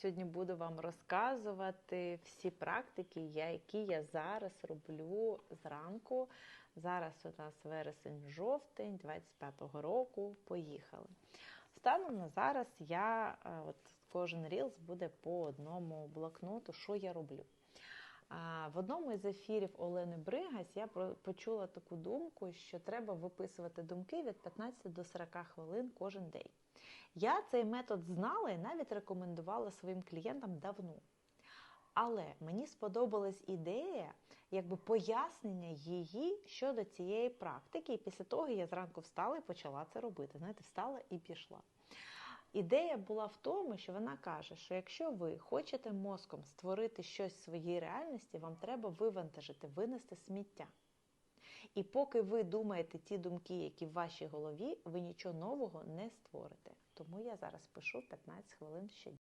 Сьогодні буду вам розказувати всі практики, які я зараз роблю зранку. Зараз у нас вересень-жовтень 25-го року. Поїхали. Станом на зараз я е, от кожен рілс буде по одному блокноту, що я роблю. В одному із ефірів Олени Бригась я почула таку думку, що треба виписувати думки від 15 до 40 хвилин кожен день. Я цей метод знала і навіть рекомендувала своїм клієнтам давно. Але мені сподобалась ідея, якби пояснення її щодо цієї практики. І після того я зранку встала і почала це робити. Знаєте, встала і пішла. Ідея була в тому, що вона каже, що якщо ви хочете мозком створити щось в своїй реальності, вам треба вивантажити, винести сміття. І поки ви думаєте ті думки, які в вашій голові, ви нічого нового не створите. Тому я зараз пишу 15 хвилин щодня.